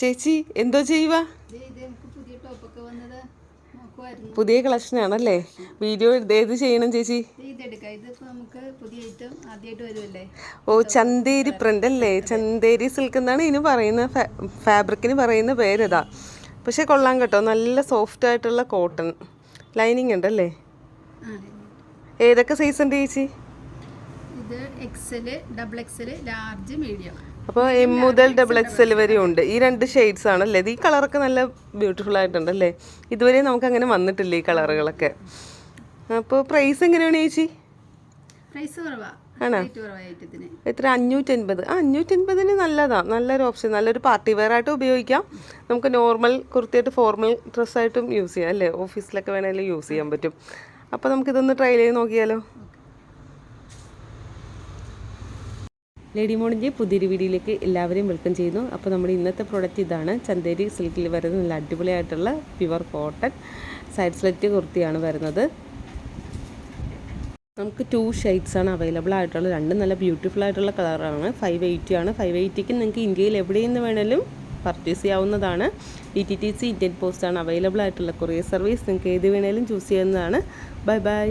ചേച്ചി എന്തോ ചെയ്യുക പുതിയ കളക്ഷൻ ആണല്ലേ? വീഡിയോ ഏത് ചെയ്യണം ചേച്ചി? ഓ ചന്തേരി പ്രിന്റ് അല്ലേ? ചന്തേരി സിൽക്ക് എന്നാണ് ഇതിന് പറയുന്ന ഫാബ്രിക്കിന് പറയുന്ന പേരതാ പക്ഷെ കൊള്ളാം കേട്ടോ. നല്ല സോഫ്റ്റ് ആയിട്ടുള്ള കോട്ടൺ ലൈനിങ് ഉണ്ടല്ലേ? ഏതൊക്കെ സൈസ് ഉണ്ട് ചേച്ചി? ഇത് XL double XL large medium അപ്പോൾ എം മുതൽ ഡബിൾ എക്സ് എൽ വരെ ഉണ്ട്. ഈ രണ്ട് ഷെയ്ഡ്സ് ആണല്ലേ? ഇത് ഈ കളറൊക്കെ നല്ല ബ്യൂട്ടിഫുൾ ആയിട്ടുണ്ട് അല്ലേ? ഇതുവരെ നമുക്ക് അങ്ങനെ വന്നിട്ടില്ല ഈ കളറുകളൊക്കെ അപ്പോൾ പ്രൈസ് എങ്ങനെയാണ് ചേച്ചി? പ്രൈസ് ഐറ്റത്തിന് എത്ര? അഞ്ഞൂറ്റൻപത്. ആ അഞ്ഞൂറ്റൻപതിന് നല്ലതാണ് നല്ലൊരു ഓപ്ഷൻ നല്ലൊരു പാർട്ടി വെയർ ആയിട്ട് ഉപയോഗിക്കാം. നമുക്ക് നോർമൽ കുർത്തിയായിട്ട് ഫോർമൽ ഡ്രസ്സായിട്ടും യൂസ് ചെയ്യാം അല്ലേ? ഓഫീസിലൊക്കെ വേണമെങ്കിൽ യൂസ് ചെയ്യാൻ പറ്റും. അപ്പോൾ നമുക്കിതൊന്ന് ട്രൈ ചെയ്ത് നോക്കിയാലോ? ലേഡി മോണിന്റെ പുതിയൊരു വീഡിയോയിലേക്ക് എല്ലാവരെയും വെൽക്കം ചെയ്യുന്നു. അപ്പോൾ നമ്മുടെ ഇന്നത്തെ പ്രോഡക്റ്റ് ഇതാണ്. ചന്തേരി സിൽക്കിൽ വരുന്ന നല്ല അടിപൊളിയായിട്ടുള്ള പ്യുവർ കോട്ടൺ സൈഡ് സ്ലെറ്റ് കുർത്തിയാണ് വരുന്നത്. നമുക്ക് ടു ആണ് അവൈലബിൾ ആയിട്ടുള്ളത്. രണ്ടും നല്ല ബ്യൂട്ടിഫുൾ ആയിട്ടുള്ള കളറാണ് ഫൈവ് എയ്റ്റി ആണ്. ഫൈവ് എയ്റ്റിക്ക് നിങ്ങൾക്ക് ഇന്ത്യയിൽ എവിടെ നിന്ന് വേണമെങ്കിലും പർച്ചേസ് ചെയ്യാവുന്നതാണ്. D T T C Indian പോസ്റ്റാണ് അവൈലബിൾ ആയിട്ടുള്ള. കൊറിയർ സർവീസ് നിങ്ങൾക്ക് ഏത് വേണേലും ചൂസ് ചെയ്യുന്നതാണ് ബൈ ബൈ